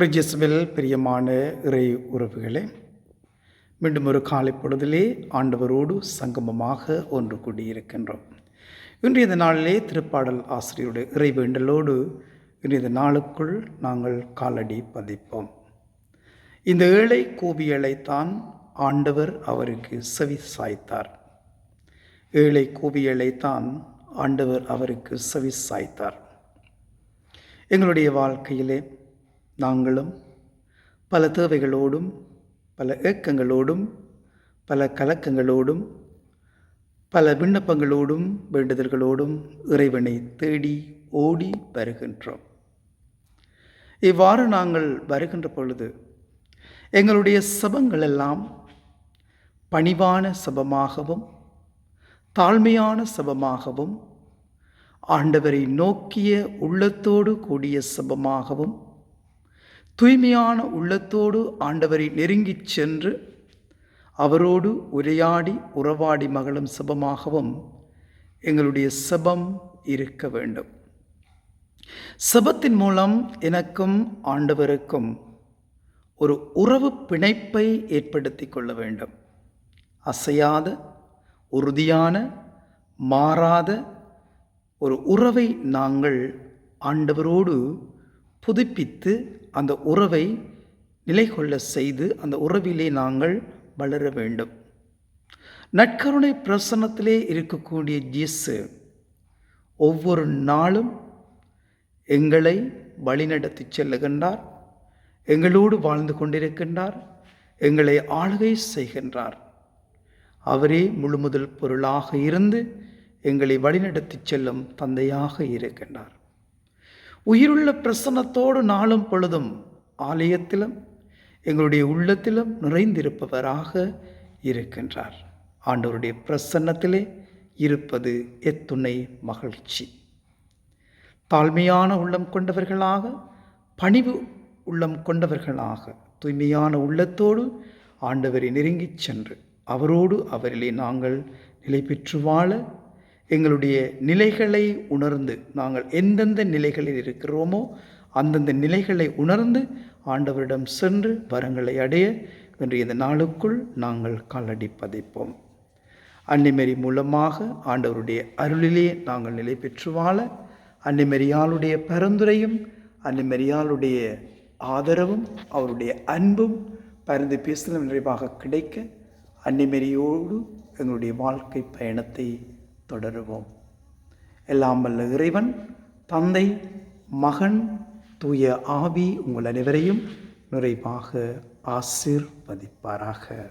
ரிஜிஸ்பில் பிரியமான இறை உறவுகளே மீண்டும் ஒரு காலை பொழுதிலே ஆண்டவரோடு சங்கமமாக ஒன்று கூடியிருக்கின்றோம். இன்றைய நாளிலே திருப்பாடல் ஆசிரியருடைய இறை வேண்டலோடு இன்றைய நாளுக்குள் நாங்கள் காலடி பதிப்போம். இந்த ஏழை கூவியலைத்தான் ஆண்டவர் அவருக்கு செவி சாய்த்தார். ஏழை கூவியலைத்தான் ஆண்டவர் அவருக்கு செவி சாய்த்தார். எங்களுடைய வாழ்க்கையிலே நாங்களும் பல தேவைகளோடும் பல ஏக்கங்களோடும் பல கலக்கங்களோடும் பல விண்ணப்பங்களோடும் வேண்டுதல்களோடும் இறைவனை தேடி ஓடி வருகின்றோம். இவ்வாறு நாங்கள் வருகின்ற பொழுது எங்களுடைய சபங்களெல்லாம் பணிவான சபமாகவும் தாழ்மையான சபமாகவும் ஆண்டவரை நோக்கிய உள்ளத்தோடு கூடிய சபமாகவும் தூய்மையான உள்ளத்தோடு ஆண்டவரை நெருங்கிச் சென்று அவரோடு உரையாடி உறவாடி மகளும் சபமாகவும் எங்களுடைய சபம் இருக்க வேண்டும். சபத்தின் மூலம் எனக்கும் ஆண்டவருக்கும் ஒரு உறவு பிணைப்பை ஏற்படுத்தி கொள்ள வேண்டும். அசையாத உறுதியான மாறாத ஒரு உறவை நாங்கள் ஆண்டவரோடு புதுப்பித்து அந்த உறவை நிலை கொள்ள செய்து அந்த உறவிலே நாங்கள் வளர வேண்டும். நற்கருணை பிரசன்னத்திலே இருக்கக்கூடிய ஜியஸு ஒவ்வொரு நாளும் எங்களை வழிநடத்தி செல்லுகின்றார். எங்களோடு வாழ்ந்து கொண்டிருக்கின்றார். எங்களை ஆளுகை செய்கின்றார். அவரே முழுமுதல் பொருளாக இருந்து எங்களை வழிநடத்தி செல்லும் தந்தையாக இருக்கின்றார். உயிருள்ள பிரசன்னத்தோடு நாளும் பொழுதும் ஆலயத்திலும் எங்களுடைய உள்ளத்திலும் நிறைந்திருப்பவராக இருக்கின்றார். ஆண்டவருடைய பிரசன்னத்திலே இருப்பது எத்துணை மகிழ்ச்சி. தாழ்மையான உள்ளம் கொண்டவர்களாக பணிவு உள்ளம் கொண்டவர்களாக தூய்மையான உள்ளத்தோடு ஆண்டவரை நெருங்கிச் சென்று அவரோடு அவரிலே நாங்கள் நிலை பெற்று வாழ எங்களுடைய நிலைகளை உணர்ந்து நாங்கள் எந்தெந்த நிலைகளில் இருக்கிறோமோ அந்தந்த நிலைகளை உணர்ந்து ஆண்டவரிடம் சென்று வரங்களை அடைய என்று இந்த நாளுக்குள் நாங்கள் காலடி பதிப்போம். அன்னிமேரி மூலமாக ஆண்டவருடைய அருளிலே நாங்கள் நிலை பெற்று வாழ அன்னிமரியாளுடைய பரிந்துரையும் அன்னிமரியாளுடைய ஆதரவும் அவருடைய அன்பும் பரிந்து பேசுதல் நிறைவாக கிடைக்க அன்னிமரியோடு எங்களுடைய வாழ்க்கை பயணத்தை தொடருவோம். எல்லாம் வல்ல இறைவன் தந்தை மகன் தூய ஆவி உங்கள் அனைவரையும் நிறைவாக ஆசிர்வதிப்பாராக.